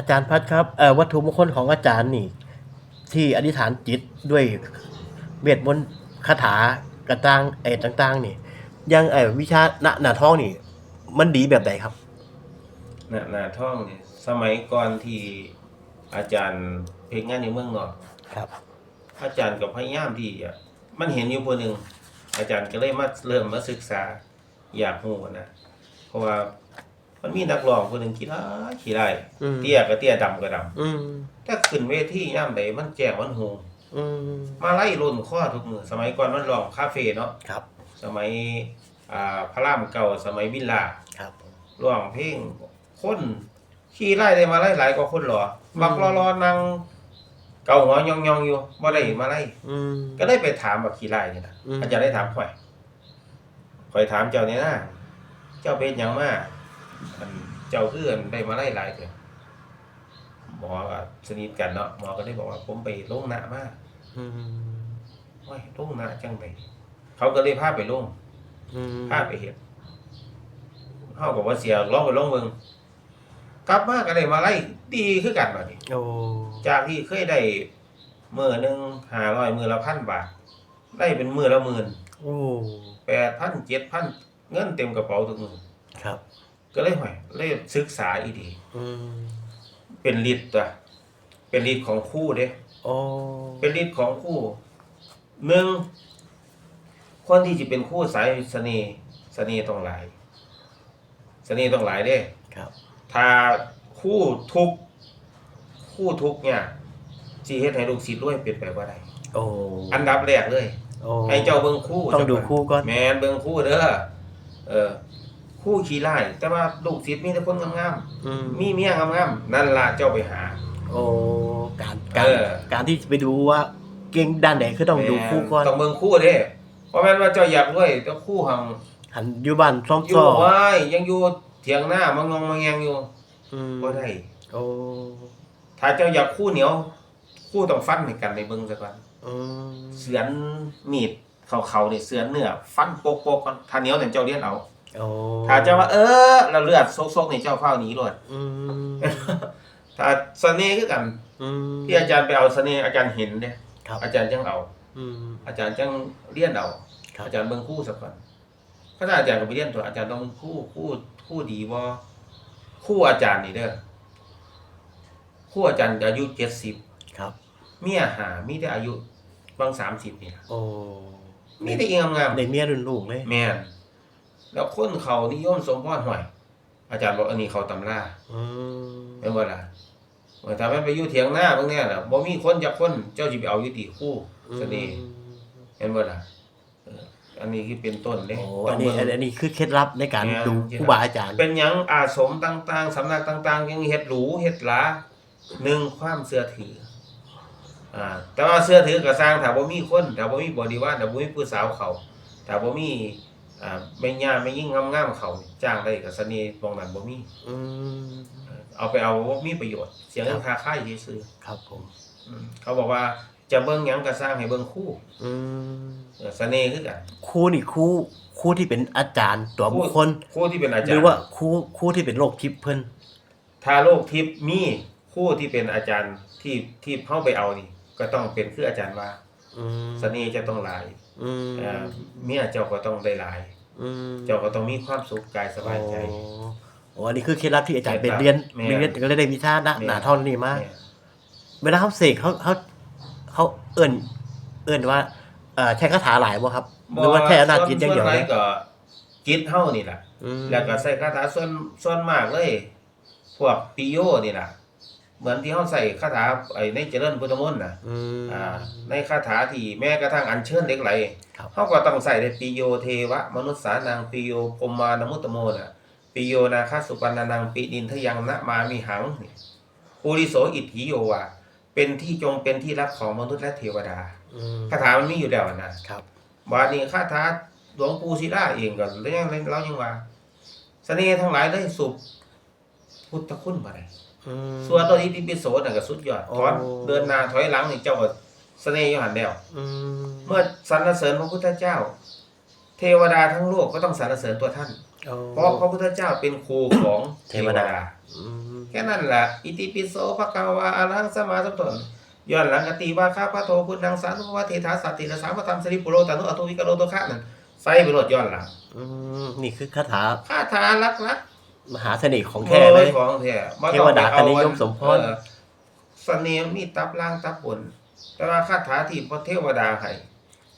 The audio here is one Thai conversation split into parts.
อาจารย์พัดครับเอ่อวัตถุมงคลของอาจารย์นี่ ที่อธิษฐานจิตด้วยเวทมนต์คาถากระต่างเออต่าง ๆ นี่ ยังเออวิชาหน้าหน้าท้องนี่ มันดีแบบไหนครับหนาหนาท่องเนี่ยสมัยก่อนที่อาจารย์เพลงงานอยู่เมืองนอกครับ อาจารย์กับพยายามที่อะมันเห็นอยู่คนหนึ่งอาจารย์ก็เลยมาเริ่มมาศึกษาอยากรู้นะเพราะว่า มันมีนักร้องคนหนึ่งขี้ร้ายขี้ร้ายอืม เตี้ยก็เตี้ยดำก็ดอืมำถ้าขึ้นเวทีย่ามใดมันแจ้งมันโหงอืมมาไล่รุ่นข้อทุกมือสมัยก่อนมันร้องคาเฟ่เนาะครับสมัยอ่าพระรามเก่าสมัยวิลล่าครับร้องเพลงคนขี่ไล่ได้มาไล่หลายกว่าคนหรอบักรอรอๆนั่งเกาหัวยองๆอยู่บ่ได้มาไล่ อืม ก็ได้ไปถามบักขี่ไล่นี่นะอืม อาจารย์ได้ถามข่อยข่อยถามเจ้าเนี่ยนะเจ้าเป็นหยังมา อันเจ้าคืออันได้มาไล่หลายเถอะหมอก็สนิทกันเนาะหมอก็ได้บอกว่า ผมไปลงหน้ามาอืมโอ้ยลงหน้าจังไดเขาก็เลยพาไปลงอืมพาไปเห็นเขาบอกว่าเสียร้องไปร้องเมืองกลับมาก็ได้มาไล่ดีคือกันบัดนี้โอ้จากที่เคยได้มือหนึ่งห้าร้อยมือละพันบาท ได้เป็นมือละหมื่นโอ้แปดพันเจ็ดพันเงินเต็มกระเป๋าทุกมือ ครับ ก็เลยห่วยเลยศึกษาอีดีอืมเป็นฤทธิ์ตัวเป็นฤทธิ์ของคู่เด้โอ้เป็นฤทธิ์ของคู่หนึ่งคนที่จะเป็นคู่สายเสน่ห์เสน่ห์ต้องหลายเสน่ห์ต้องหลายเด้ครับ ถ้าคู่ทุกข์คู่ทุกข์เนี่ยสิเฮ็ดให้ลูกศิษย์รวยเป็นไปบ่ได้โอ้อันดับแรกเลยโอ้ให้เจ้าเบิ่งคู่ต้องดูคู่ก่อนแม่นเบิ่งคู่เด้อเออ คู่ขี้ร้ายแต่ว่าลูกศิษย์มีแต่คนงามอืมๆมีเมียงามๆนั่นล่ะเจ้าไปหา โอ้การการเออ การที่จะไปดูว่าเก่งด้านไหนคือต้องดูคู่ก่อนแม่ต้องเบิ่งคู่เด้เพราะแม่นว่าเจ้าอยากรวยแต่คู่หังหันอยู่บ้านซ้อมอยู่ซ้อไว้ยังอยู่เถียงหน้ามางงมางแงงอยู่อืมบ่ได้ โอ้ถ้าเจ้าอยากคู่เหนียว คู่ต้องฟันให้กันในเบิ่งซะก่อนอืมเสือนมีดเขาเขาเนี่ยเสือนเนื้อฟันโปกโปกก่อนถ้าเหนียวเนี่ยเจ้าเลี้ยนเอา โอ้ถ้าเจ้าว่าเออแล้วเลือดซกๆเนี่ยเจ้าเฝ้าหนีรวดอืมถ้าเสน่ห์คือกัน อืมที่อาจารย์ไปเอาเสน่ห์อาจารย์เห็นเนี่ยครับอาจารย์จังเอา อืม อาจารย์จังเลี้ยนเอาครับ อาจารย์เบิ่งคู่สักก่อนถ้าอาจารย์ก็ไปเลี้ยนตัวอาจารย์ต้องคู่คู่คู่ดีว่าคู่อาจารย์นี่เด้อคู่อาจารย์อายุเจ็ดสิบครับ เมียหามีแต่อายุบางสามสิบนี่ล่ะโอ้มีแต่เองงามๆได้เมียรุ่นลูกเลย แม่น แล้วคนเขานิยมสมพรห่วย อาจารย์บอกอันนี้เขาตำราอืมแม่นบ่ล่ะเมื่อถ้ามันไปอยู่เถียงหน้าบางแน่ล่ะบ่มีคนจักคนเจ้าสิไปเอาอยู่ติคู่เสน่ห์แม่นบ่ล่ะเอออันนี้คือเป็นต้นเด้โอ้ต้อัอนงนี้เบิ่งอันนี้คือเคล็ดลับในการแม่นดูครูบาอาจารย์ เป็นหยังอาสมต่าง ๆสำนักต่าง ๆ ยังเฮ็ดหรูเฮ็ดหลาหนึ่งความเชื่อถือ อ่า แต่ว่าเชื่อถือก็สร้างถ้าบ่มีคนถ้าบ่มีบริวารถ้าบ่มีผู้สาวเขาถ้าบ่มี อ่าแม่ย่าแม่ยิ่งงามๆเขาจ้างได้ก็เสน่ห์ตรงนั้นบ่มีอืม เอาไปเอาว่ามีประโยชน์ เสียเงินค่าค่ายซื่อครับผม ๆอืมเขาบอกว่าจะเบิ่งหยังก็สร้างให้เบิ่งคู่อืมเออเสน่ห์คือกันครูนี่ครูครูที่เป็นอาจารย์ตัวบุคคล คู่ที่เป็นอาหจารรือย์ว่าครูครูที่เป็นโรคทิพย์เพิ่นถ้าโลกทิพย์มีคู่ที่เป็นอาจารย์ที่ที่เข้าไปเอานี่ ก็ต้องเป็นคืออาจารย์ว่าอืม เสน่ห์จะต้องหลาย อืมเอ่อเมียเจ้าก็ต้องได้หลาย อืมเจ้าก็ต้องมีความสุขกายสบายใจ โอ้โอ้อันนี้คือเคล็ดลับที่อาจารย์เคล็ไปดลับเรียนแม่เรียนก็เลยได้วิชาหน้าแม่หนาท่อนนี่มาเนี่ยเวลาเขาเสกเขาเขาเขาเอิ่นเอิ่นว่าเอ่อใช้คาถาหลายบ่ครับ หรือว่าแค่อำนาจจิตอย่างเดียวส่วนเลไหยนก็จิตเฮานี่แหละอืมแล้วก็ใส่คาถาส่วนส่วนมากเลย พวกปิโยนี่ล่ะ เหมือนที่เฮาใส่คาถาไอ้ในเจริญพุทธมนต์น่ะอืม อ่าในคาถาที่แม้กระทั่งอัญเชิญเหล็กไหลครับเฮาก็ต้องใส่ในปิโยเทวะ มนุษย์สานังปิโยพรหมานมุตตโมน่ะปิโยนาคาสุปันนานังปินินทยังนะมามิหังนี่ปุริโสอิทธิโยวาเป็นที่จงเป็นที่รักของมนุษย์และเทวดาอืมคาถามันมีอยู่แล้วนะ ครับ บาดนี้คาถาหลวงปู่ศิลาเองก็เรื่องเรายังว่าเสน่ห์ทั้งหลายได้สุบพุทธคุณบ่ได้ อืม ส่วนตัวนี้ที่ปิโสน่ะก็สุดยอดโอ้ถอนเดินหน้าถอยหลังนี่เจ้าก็เสน่ห์อยู่หันแล้ว อืมเมื่อสรรเสริญพระพุทธเจ้า เทวดาทั้งโลกก็ต้องสรรเสริญตัวท่านโอ้เพราะพระพุทธเจ้าเป็นครูของ เทวดา อืมแค่นั้นล่ะอิติปิโสภะคะวะอะระหังสัมมาสัมพุทโธย้อนหลังกติว่าข้าพระโตพุทธังสาธุวะเทถาสัตติระสาพระธรรมสริปุโรตานุอตุวิกโรโตคะนั่นใส่ไปโลดย้อนหลังอืมนี่คือคาถาคาถาลักลัก มหาเสน่ห์ของแท้เลยโอ้ของแท้บ่เทต้องวไปดาเอาก็นิยมสมพร เออเสน่ห์มีตับล่างตับบน แต่ว่าคาถาที่พระเทวดาให้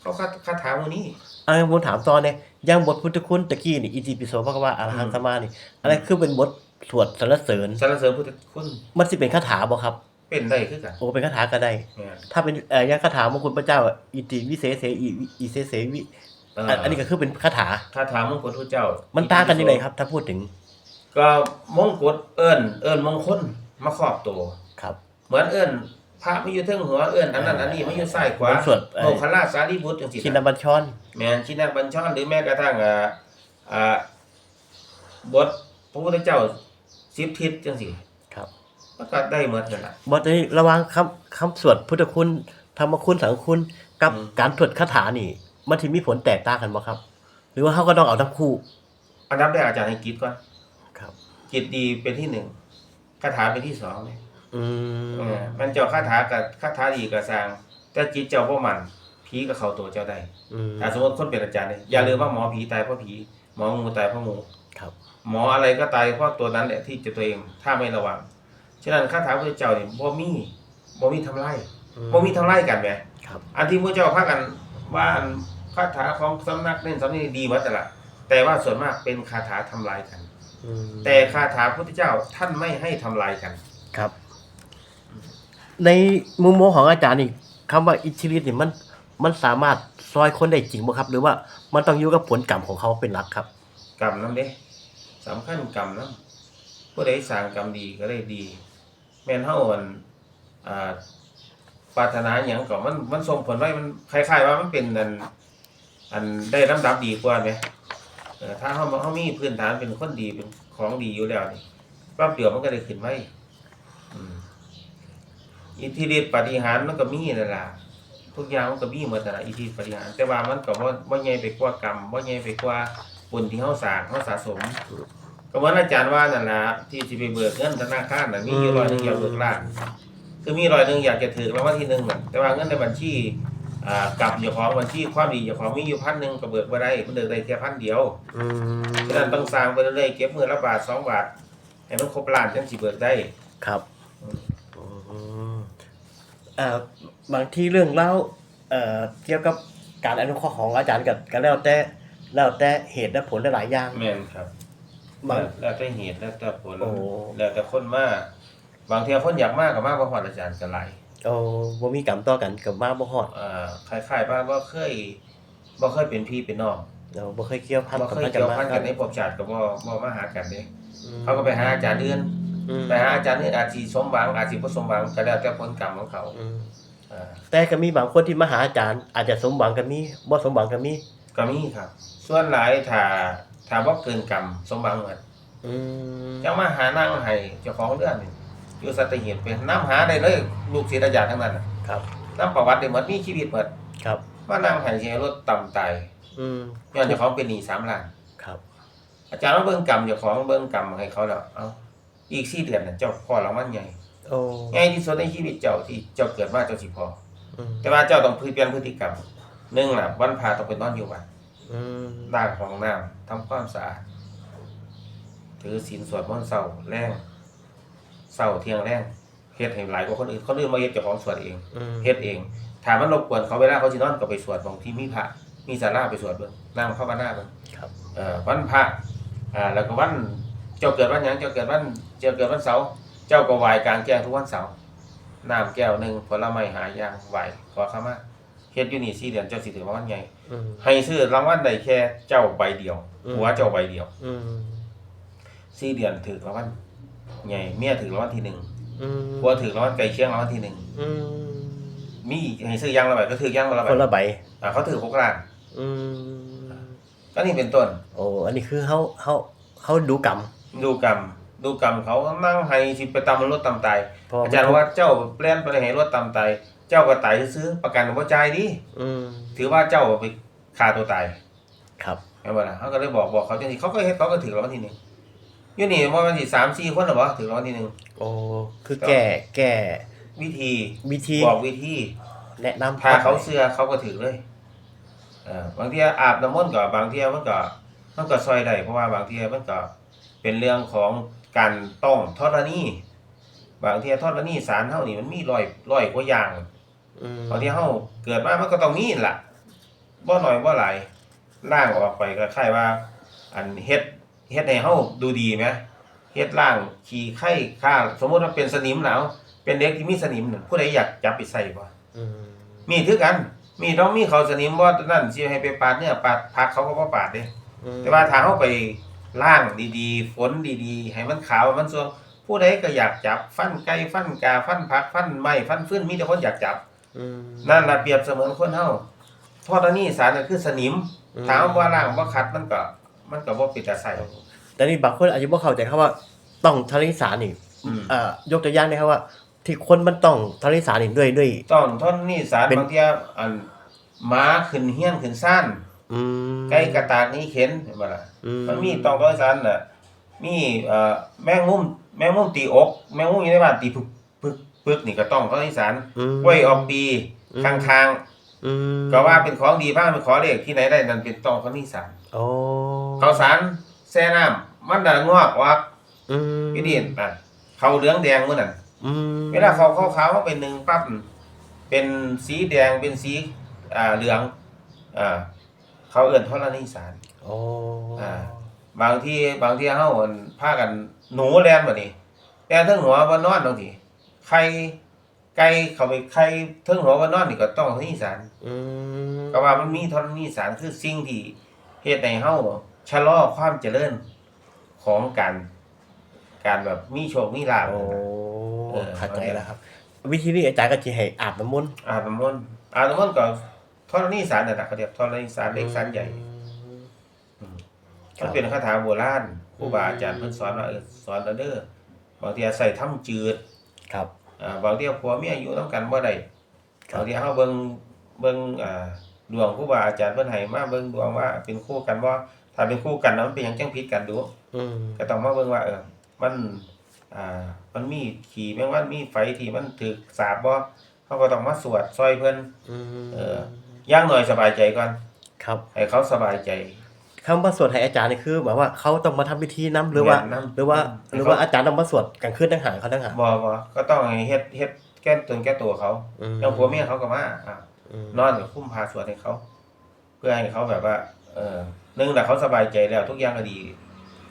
เขาคาคาถาหมู่นี้อันนี้ผมถามตอนเนี่ยยังบทพุทธคุณตะกี้นี่อิติปิโสพระกวาอรหังอืมสมมานี่ อะไรคือเป็นบทสวดสรรเสริญ สรรเสริญพุทธคุณมันสิเป็นคาถาบ่ครับเป็นได้คือกันโอ้เป็นคาถาก็ได้ แม่นถ้าเป็นเอ่อยังคาถามงคลพระเจ้าอะอิติวิเศษเสอิอิเสเสวิเอออันอันนี้ก็คือเป็นคาถา คาถามงคลพระเจ้า มัมันต่างกันยังไงครับ ถ้าพูดถึง ก็มงกุฎเอิ้นเอิ้นมงคลมาครอบตัว ครับ เหมือนเอิ้นพระไม่อยู่เทึงหัวเอิ้นอันนั้นอันนี้ไม่อยู่ซ้ายขวาเหมือนสวดเอ่อโมคคลลาสารีบุตรจังซี่ชินนะบัญชรแม่นชินาบัญชรหรือแม้กระทั่งอ่าอ่าบทพระพุทธเจ้าสิบทิศจังซี่ครับมันก็ได้หมดนั่นล่ะบทนี้ระหวังคำคำสวดพุทธคุณธรรมคุณสังฆคุณกับอืมการสวดคาถานี่ มันที่มีผลแตกต่างกันบ่ครับ หรือว่าเขาก็ต้องเอาทั้งคู่ อันดับแรกอาจารย์ให้กิจก่อน ครับกิจดีเป็นที่หนึ่งคาถาเป็นที่สองเนี่ยอืเอมอมันเจ้าคาถากับคาถาดีกับสร้าง แต่จิตเจ้าบ่มันผีก็เข้าตัวเจ้าได้อืมถ้าสมมติคนเป็นอาจารย์เนี่ยอย่าลืมว่าหมอผีตายเพราะผีหมองูตายเพราะงูครับหมออะไรก็ตายเพราะตัวนั้นแหละที่จะตัวเองถ้าไม่ระวัง ฉะนั้นคาถาพระเจ้าเนี่ยบ่มีบ่มีทำลายบ่มีทำลายกันแหมครับอันที่พระเจ้าพากันว่าอันคาถาของสำนักเล่นสำนักนี้ดีหมาแต่ละแต่ว่าส่วนมากเป็นคาถาทำลายกันอืม แต่คาถาพระพุทธเจ้าท่านไม่ให้ทำลายกัน ครับ ในมุมมองของอาจารย์นี่คำว่าอิทธิฤทธิ์นี่มันมันสามารถซอยคนได้จริงบ่ครับ หรือว่ามันต้องอยู่กับผลกรรมของเขาเป็นหลักครับ กรรมนั่นเด้สำคัญกรรมนั่นผู้ใดสร้างกรรมดีก็ได้ดี แม่นเฮาอันอ่าปรารถนาหยังก็มันมันส่งผลไว้มันคล้ายๆว่ามันเป็นอันอันได้ลำดับดีกว่าไหมเออ ถ้าเฮาเฮามีพื้นฐานเป็นคนดีเป็นของดีอยู่แล้วนี่แป๊บเดียวมันก็ได้ขึ้นไว้อืมอิทธิฤทธิปฏิหารมันก็มีนั่นล่ะทุกอย่างมันก็มีเหมดนั่ละอิทธิปฏิหารแต่ว่ามันก็บ่บ่ใหญ่ไปกว่ากรรมบ่ใหญ่ไปกว่าบุญที่เฮาสร้างเฮาสะสม ก็เหมือนอาจารย์ว่านั่นล่ะที่สิไปเบิกเงินธนาคารน่ะมีอยู่ร้อยหนึ่งอยากเบิกล้านคือมีร้อยหนึ่งอยากจะถือรางวัลที่หนึ่งแต่ว่าเงินในบัญชี อ่ากลับเจ้าของบัญชีความดีเจ้าของมีอยู่พันหนึ่งก็เบิกบ่ได้มันเบิกได้แค่พันเดียวอืมฉะนั้นต้องสร้างไปเรื่อยๆเก็บมือละบาทสองบาทให้มันครบล้านจังสิเบิกได้ครับอืมเอ่อบางที่เรื่องเล่าเอ่อเกี่ยวกับการอนุเคราะห์ของอาจารย์กับกันแล้วแต่แล้วแต่เหตุและผลหลายๆอย่างแม่นครับ บาง แล้วแต่เหตุแล้วแต่ผลโอ้ แล้วแต่คนมาบางทีคนอยากมากกับมากกว่าฮอดอาจารย์ก็หลาย โอ้บ่มีกรรมต่อกันกับมาบ่ฮอดอ่าคล้ายๆว่าบ่เคยบ่เคยเป็นพี่เป็นน้องเราบ่เคยเกี่ยวพันบ่กับเคยมันเกี่ยวมาพันกันในภพชาติก็บ่บ่มาหากันเด้อืมเขาก็ไปหาอาจารย์อื่นอืมไปหาอาจารย์อื่นอาจสิสมหวังอาจสิบ่สมหวังก็แล้วแต่ผลกรรมของเขาอืมอ่าแต่ก็มีบางคนที่มาหาอาจารย์ อาจจะสมหวังก็มีบ่สมหวังก็มีก็มีครับ ส่วนหลายถ้าถ้าบ่เกินกรรมสมหวังหมดอืมจังมาหานั่งให้เจ้าของเรื่องนี่ อยู่สัตหีบเป็นน้ำหาได้เลย ลูกศิษย์อาจารย์ทั้งนั้นน่ะครับ น้ำประวัติได้หมดมีชีวิตหมดครับว่านั่งให้สิให้รถต่ำตายอืมย้อนเจ้าของเป็นหนี้3ล้าน ครับ อาจารย์ว่าเบิ่งกรรมเจ้าของเบิ่งกรรมให้เขาแล้วเอ้าอีก4เดือนน่ะเจ้าพ่อรางวัลใหญ่โอ้ใหญ่ที่สุดในชีวิตเจ้าที่เจ้าเกิดมาเจ้าสิพออืมแต่ว่าเจ้าต้องเปลี่ยนพฤติกรรมหนึ่งล่ะวันพาต้องไปนอนอยู่วัดอืมล้างห้องน้ำทำความสะอาดถือศีลสวดมนต์เช้าแรง เช้าเที่ยงแรงเฮ็ดให้หลายกว่าคนอื่นคนอื่นมาเฮ็ดเจ้าของสวดเองอืมเฮ็ดเองถ้ามันรบกวนเขาเวลาเขาสินอนก็ไปสวดบางที่มีพระมีศาลาไปสวดเบิ่งนั่งภาวนาเบิ่งครับเอ่อวันพระอ่าแล้วก็วันเจ้าเกิดวันหยังเจ้าเกิดวันเจ้าเกิดวันเสาร์เจ้าก็ไหว้กลางแจ้งทุกวันเสาร์น้ำแก้วหนึงผลไม้หาอย่างไหว้ขอขมาเฮ็ดอยู่นี่4เดือนเจ้าสิถือรางวัลใหญ่อืมให้ซื้อรางวัลได้แค่เจ้าใบเดียวอืมหัวเจ้าใบเดียวอืม4เดือนถือรางวัล ใหญ่เมียถือรางวัลที่หนึ่งอืมผัวถือรางวัลไก่เคียงรางวัลที่หนึ่งอืมมีให้ซื้อย่างละใบก็ถือย่างละใบคนละใบอ่าเขาถือหกล้านอืมก็นี่เป็นต้น โอ้อันนี้คือเฮาเฮาเฮาดูกรรมดูกรรมดูกรรมเขานั่งให้สิไปตำมันรถตำตาย เพราะอาจารย์ว่าเจ้าเปลี่ยนไปให้รถตำตายเจ้าก็ตายซื้อๆประกันบ่จ่ายดิอืมถือว่าเจ้าไปฆ่าตัวตายครับ แม่นบ่ล่ะเขาก็เลยบอกบอกเขาจังซี่เขาก็เฮ็ดเขาก็ถือรางวัลที่หนึ่ง อยู่นี่ว่ามันสิ3 4คนหรอบ่ถึงรางวัลที่หนึ่งโอ้คือแก่แก่วิธีวิธีบอกวิธีแนะนำถ้าเขาเชื่อเขาก็ถือเลยเออบางทีอาบน้ำมนต์ก็บางทีมันก็มันก็ซอยได้เพราะว่าบางทีมันก็เป็นเรื่องของการต้องธรณีบางทีธรณีสารเฮานี่มันมีร้อยร้อยกว่าอย่างอืมบางทีเฮาเกิดมามันก็ต้องมีนั่นล่ะบ่น้อยบ่หลายล่างออกไปก็คล้ายว่า อันเฮ็ด เฮ็ดให้เฮาดูดีไหมเฮ็ดล่างขี้ไข่ข้าสมมุติว่าเป็นสนิมหนาวเป็นเด็กที่มีสนิมนั่นผู้ใดอยากจับไปใส่บ่อืมมีคือกัน มีต้องมีเขาสนิมว่านั่นสิให้ไปปาดเนี่ยปาดพักเขาก็บ่ปาดเด้อืมแต่ว่าถ้าเฮาไปล่างดีๆฝนดีๆ ให้มันขาวมันสวงผู้ใดก็อยากจับฟันไก่ฟันกาฟันผักฟันไม้ฟันฟืนมีแต่คนอยากจับอืมนั่นล่ะเปรียบเสมือนคนเฮาทอดอันนี้สารก็คือสนิมอืมถามว่าล่างบ่คัดมันก็ มันก็บ่เป็นตาใส่แต่นี่บางคนอาจจะบ่เข้าใจครับว่าต้องทะเลสารนี่อืมเอ่อยกตัวอย่างนะครับว่า ที่คนมันต้องทะเลสารนี่ด้วยด้วย ต้องทนนี่สารเป็นบางทีอันหมาขึ้นเฮียนขึ้นซ่านอืมไก่กระตากนี่เข็นเห็นบ่ล่ะอืมันมีตองร้อยสันน่ะมีเอ่อแมงมุมแมงมุมตีอก แมงมุมอยู่ในบ้านตีปึกปึกปึกนี่ก็ต้องร้อยสันอืมกล้วยออกปีอืมข้าง อืมๆก็ว่าเป็นของดีบ้างเป็นขอเลขที่ไหนได้นั่นเป็นตองคนนี้สารโอ้ข้าวสารแซ่น้ำมันดังงอกวักอืมพี่ดินอะเขาเหลืองแดงมื้อนั่นอืมเวลาเขาขาวๆเขาเป็นหนึ่งปั๊บเป็นสีแดงเป็นสีอ่าเหลืองอ่าเขาเอิ้นธรณีสารโอ้อ่า บางที่บางที่เฮาอั่นพากันหนูแล่นบัดนี้แล่นเทิงหัวบ่นอนบางทีไข่ ไก่เข้าไปไข่เทิงหัวบ่นอนนี่ก็ต้องธรณีสารอืมก็ว่ามันมีธรณีสารคือสิ่งที่เฮ็ดให้เฮาชะลอความเจริญของการการแบบมีโชคมีลาภ โอ้เออ เข้าใจแล้วครับ วิธีนี้อาจารย์ก็จะให้อาบน้ำมนต์อาบน้ำมนต์อาบน้ำมนต์ก็ธรณีสารนั่นน่ะเขาเรียกธรณีสารเล็กสารใหญ่อืมมันเป็นคาถาโบราณครูบาอาจารย์เพิ่นสอนว่าเออสอนเอาเด้อบางทีใส่ถ้ำจืด ครับอ่า บางทีผัวเมียอยู่นํกันบ่ได้ครับบางทีเฮาเบิ่งเบิ่งอ่าดวงครูบาอาจารย์เพิ่นให้มาเบิ่งดวงว่าเป็นคู่กันบ่ถ้าเป็นคู่กันแล้วมันเป็นหยังจังผิดกันดูอืมก็ต้องมาเบิ่งว่าเออมันอ่ามันมีขี่แมงวันมีไฟที่มันถูกสาบบ่เฮาก็ต้องมาสวดซอยเพิ่นอืมเอออย่างน้อยสบายใจก่อนครับ ให้เขาสบายใจ คำว่าสวดให้อาจารย์นี่คือหมายว่าเขาต้องมาทำพิธีน้ำหรือว่า แม่นนำ หรือว่าให้เขาหรือว่าอาจารย์ต้องมาสวดกลางคืนต่างหากเขาต่างหากบ่บ่ก็ต้องให้เฮ็ดเฮ็ดแก้ตนแก้ตัวเขาอืมอย่างผัวเมียเขาก็มาอะมนอนกับคุ้มพาสวดให้เขา เพื่อให้เขาแบบว่า เออหนึ่งแหละเขาสบายใจแล้ว ทุกอย่างก็ดี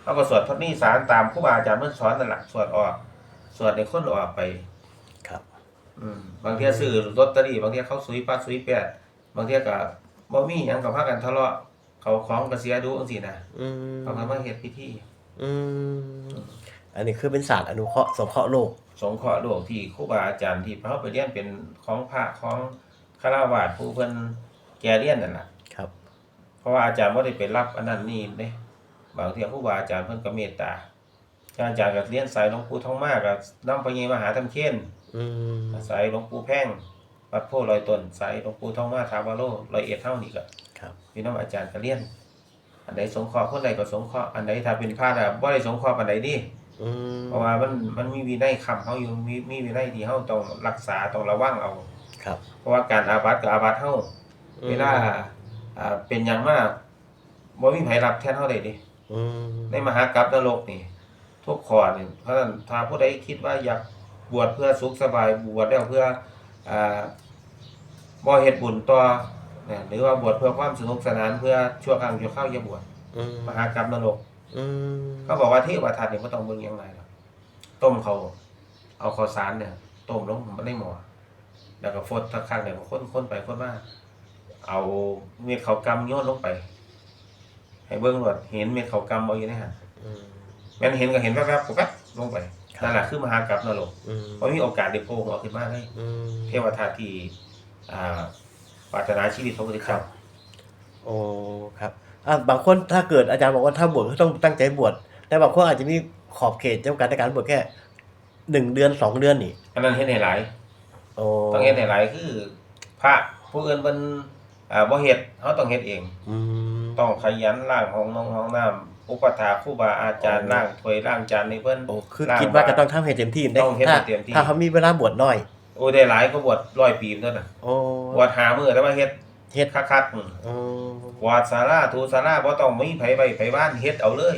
เขาก็สวดทดนี้สารตามครูบาอาจารย์เพิ่นสอนนั่นแหละสวดออก สวดในคนออกไป ครับ อืมบางทีซื้อลอตเตอรี่บางทีเขาสุยปัดสุยแปดบางทีก็บ่มีหยังก็พากันทะเลาะ เขาของก็เสียดูจังซี่นะอืมเขาก็มาเฮ็ดพิธีอืมอันนี้คือเป็นศาสตร์อนุเคราะห์สงเคราะห์โลก สงเคราะห์โลกที่ครูบาอาจารย์ที่เขาไปเรียนเป็นของพระของคารวาสผู้เพิ่นแก่เรียนนั่นน่ะ ครับ เพราะว่าอาจารย์บ่ได้ไปรับอันนั้นนี่เด้บางทีครูบาอาจารย์เพิ่นก็เมตตาอาจารย์ก็เรียนสายหลวงปู่ทองมาก็นำไปยิมหาธรรมเคนอืมสายหลวงปู่แพ่งวัดโพธิ์ลอยต้นสายหลวงปู่ทองมาทาวาโลร้อยเอ็ดเท่านี่ก็ ครับพี่น้องอาจารย์ก็เรียน อันใดสงเคราะห์คนใดก็สงเคราะห์อันใดถ้าเป็นพระน่ะบ่ได้สงเคราะห์ปานใดนี่อืมเพราะว่ามันมันมีวินัยคำเฮาอยู่มีมีวินัยที่เฮาต้องรักษาต้องระวังเอา ครับเพราะว่าการอาบัติกับอาบัติเฮาเวลาอ่าเป็นอย่างมากบ่มีไผรับแทนเฮาได้เดิ อืมในมหากรัปนรกนี่ทุกข้อนี่เพราะฉะนั้นถ้าผู้ใดคิดว่าอยากบวชเพื่อสุขสบายบวชแล้วเพื่ออ่าบ่เฮ็ดบุญต่อ นะหรือว่าบวชเพื่อความสนุกสนานเพื่อชั่วครั้งชั่วคราวอย่าบวชอืมมหากรัปนรกอืมเขาบอกว่าเทวทัตนี่บ่ต้องเบิ่งหยังไงหรอกต้มเขาเอาข้าวสารเนี่ยต้มลงในหม้อแล้วก็ฟดทักครั้งเนี่ยก็คนๆไปคนมาเอาเม็ดข้าวกำโยนลงไป ให้เบิ่งว่าเห็นเม็ดข้าวกำบ่อยู่ในหั่นอืมแม่นเห็นก็เห็นแวบๆปุ๊บปั๊บลงไปครับนั่นแหละคือมหากรัปนรกอืมบ่มีโอกาสได้โผล่หัวขึ้นมาเลยอืมเทวทัตที่อ่า ปรารถนาชีวิตของพระพุทธเจ้าโอ้ครับอะบางคนถ้าเกิดอาจารย์บอกว่าถ้าบวชก็ต้องตั้งใจบวชแต่บางคนอาจจะมีขอบเขตจำกัดในการบวชแค่หนึ่งเดือนสองเดือนนี่อันนั้นเฮ็ดให้หลายโอ้ต้องเฮ็ดให้หลายคือ พระผู้อื่นเพิ่นอ่าบ่เฮ็ดเฮาต้องเฮ็ดเองอืมต้องขยันล้างห้องนงห้องน้ำโพอุปถาครูบาอาจารย์โอ้ร่างถวยร่างจานในเพิ่นโอ้คือร่างคิดว่าก็ต้องทำให้เต็มที่ได้ต้องเฮ็ดถ้าให้เต็มที่ถ้าเขามีเวลาบวชน้อย โอ้ได้หลายก็บวชร้อยปีเท่านั้นโอ้บวชหามื้อแต่ว่าเฮ็ดเฮ็ดคักๆอืมอืมกวาดศาลาถูศาลาบ่ต้องมีไผไปไผบ้านเฮ็ดเอาเลย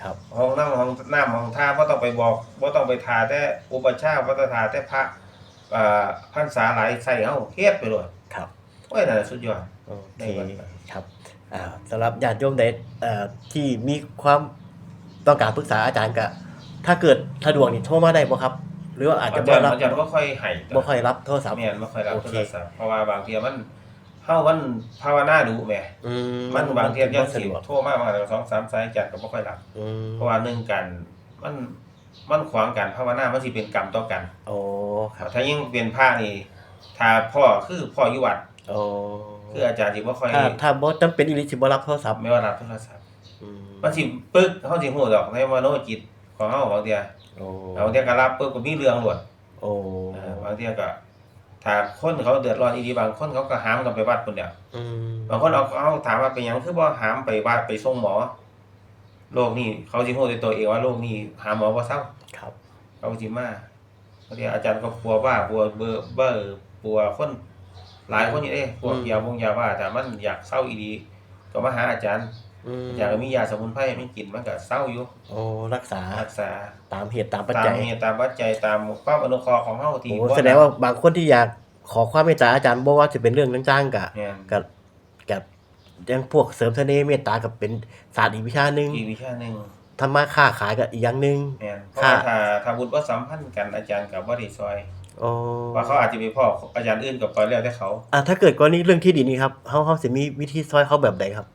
ครับ ห้องน้ำห้องน้ำห้องท่าบ่ต้องไปบอกบ่ต้องไปทาแต่อุปชฌาย์บ่ต้องทาแต่พระอ่าพรรษาหลายใส่เฮาเฮ็ดไปโลดครับโอ้ยนั่นนะสุดยอด โอเคได้วันไปครับอ่าสำหรับญาติโยมใดเอ่อที่มีความต้องการปรึกษาอาจารย์ก็ถ้าเกิดสะดวกนี่โทรมาได้บ่ครับ หรือว่าอาจจะอาบ่จารย์รับอาจารย์บ่ค่อยให้บ่ค่อยรับโทรศัพท์แม่นบ่ค่อยรับโอโทเครศัพท์เพราะว่าบางเทีมันเฮามันภาวนาดูแหมอืมมันบางเทียังบ่สิสะดวกโทรมามาสองสามสายอาจารย์ก็บ่ค่อยรับอืมเพราะว่าหนึ่งกันมันมันขวางกันภาวนามันสิเป็นกรรมต่อกันโอ้ครับถ้ายิ่งเป็นพระนี่ถ้าพ่อคือพ่ออยู่วัดโอ้คืออาจารย์สิบ่ค่อยถ้าถ้าบ่จำเป็นอีหลีสิบ่รับโทรศัพท์ไม่ว่ารับโทรศัพท์อืมมันสิปึกเฮาสิฮู้ดอกในมโนจิต ของเฮาบางเทียโอ้บางเทียก็รับปึ๊บก็มีเรื่องหลดโอ้เออบางเทียก็ถ้าคนเขาเดือดร้อนอีหลีบางคนเขาก็หามกันไปวัดพุ่นเดียวอืมบางคนเอาเอาถามว่าเป็นหยังคือบ่หามไปวัดไปส่งหมอโรคนี้เขาสิฮู้ด้วยตัวเองว่าโรคนี้หาหมอบ่เซาครับ เขาสิมาบางทีอาจารย์ก็กลัวว่ากลัวเบอร์เบอร์กลัวคนหลายคนอยู่เด้พวกยาบงยาบ้าแต่มันอยากเศร้าอีดีก็มาหาอาจารย์ อืมอยากมียาสมุนไพรไม่กินมันก็เศร้าอยู่โอ้รักษารักษาตามเหตุตามปัจตามจัยเหตุตามปัจจัยตามความอนุเคราะห์ของเฮาที่โอ้แสดงว่าบางคนที่อยากขอความเมตตาอาจารย์บ่ว่าจะเป็นเรื่องต่างๆกะแม่นกับกับยังพวกเสริมเสน่ห์เมตตากับเป็นศาสตร์อีกวิชาหนึ่งอีกวิชาหนึงธรรมะค้าขายกับอีกอย่างหนึ่ง แม่นเพราะว่าค่ะ ถ้าถ้าบุญบ่สัมพันธ์กันอาจารย์ก็บ่ได้ซอยโอ้ว่าเขาอาจจะมีพ่ออาจารย์อื่นก็ปล่อยแล้วแต่เขา อะถ้าเกิดกรณีเรื่องที่ดินนี่ครับเฮาเฮาสิมีวิธีซอยเขาแบบใดครับ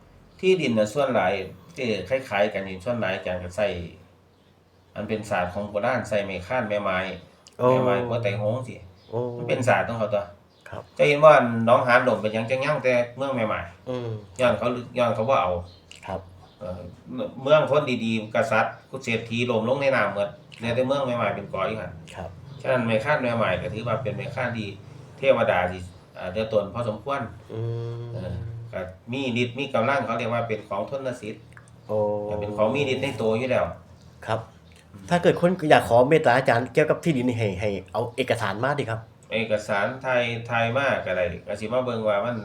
ที่ดินน่ะส่วนหลายที่คล้ายๆ กันนี่ส่วนหลายอาจารย์ก็ใช้อันเป็นศาสตร์ของโบราณใส่ไม้ค้านไม้ไม้โอ้ไม้ไม้บ่แต่งหงสิโอ้มันเป็นศาสตร์ของเขาตัวครับจะเห็นว่าน้องหานดมเป็นหยังจังยังแต่เมืองใหม่อืมๆย้อนเขาย้อนเขาบ่เอาครับเอ่อเมืองคนดีๆกษัตริย์กุเศรษฐีลมลงในน้ำหมดในแต่เมืองใหม่ๆเป็นก่ออยู่หั่นครับฉะนั้นไม้ค้านใหม่ๆก็ถือว่าเป็นไม้ค้านที่เทวดาที่อ่าเดือดตนพอสมควรอืมเออ ก็มีฤทธิ์มีกำลังเขาเรียกว่าเป็นของทนสิทธิ์โอ้เป็นของมีฤทธิ์ในตัวอยู่แล้ว ครับ ถ้าเกิดคนอยากขอเมตตาอาจารย์เกี่ยวกับที่ดินนี่ให้ให้เอาเอกสารมาดิครับ เอกสารไทยไทยมากก็ได้ก็สิมาเบิ่งว่ามัน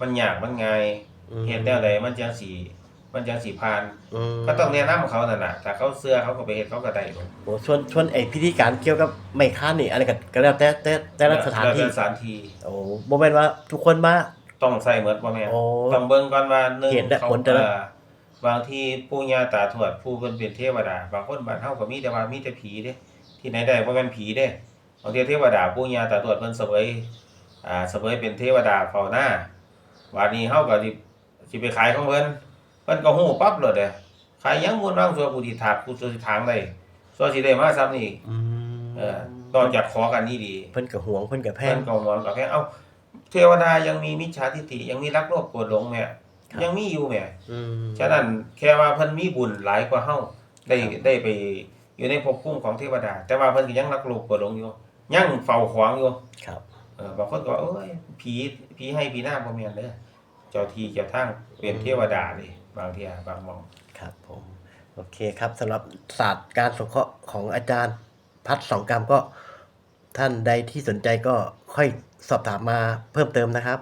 มันยากมันง่ายอืม เฮ็ดแนวใดมันจังสิมันจังสิผ่าน อืมก็ต้องแนะนำเขานั่นน่ะถ้าเขาเชื่อเขาก็ไปเฮ็ดเขาก็ได้หมดโอ้ชวนชวนไอพิธีการเกี่ยวกับไม้ค้านนี่อะไรก็ก็แล้วแต่แต่แต่ละสถานที่ แล้วแต่สถานที่ โอ้บ่แม่นว่าทุกคนมา ต้องใส่หมดบ่แม่นโอ้ต้องเบิ่งก่อนว่าหนึ่งเหตุและเขาผลแต่ละเอ่อบางทีปู่ย่าตาทวดผู้เพิ่นเป็นเทวดา บางคนบ้านเฮาก็มีแต่ว่ามีแต่ผีเด้ ที่ไหนได้บ่แม่นผีเด้บางทีเทวดาปู่ย่าตาทวดเพิ่นเสวยอ่าเสวยเป็นเทวดาเฝ้าหน้าวันนี้เฮาก็สิสิไปขายของเพิ่นเพิ่นก็ฮู้ปั๊บเลยเด้ขายหยังมูลว่างสัวผู้ที่ถากผู้สิถางได้สัวสิได้มาซ้ำนี่อืมเออต้องจัดขอกันนี่ดี เพิ่นก็ห่วงเพิ่นก็แพเพิ่งนก็หวงกับแพงเอ้า เทวดายังมีมิจฉาทิฏฐิยังมีรักโลภโกรธหลงแม่ครับยังมีอยู่แม่อืม ฉะนั้นแค่ว่าเพิ่นมีบุญหลายกว่าเฮาได้ครับ ได้ไปอยู่ในภพภูมิของเทวดา แต่ว่าเพิ่นก็ยังรักโลภโกรธหลงอยู่ยังเฝ้าขวางอยู่ ครับเออบางคนก็ว่าโอ้ยผีผีให้ผีหน้าบ่แม่นเด้อเจ้าที่เจ้าทางเป็นเทวดาเลยบางเที่ยบางหมอง ครับผมโอเคครับสำหรับศาสตร์การสงเคราะห์ของอาจารย์พัฒสองกรรมก็ท่านใดที่สนใจก็ค่อย สอบถามมาเพิ่มเติมนะครับ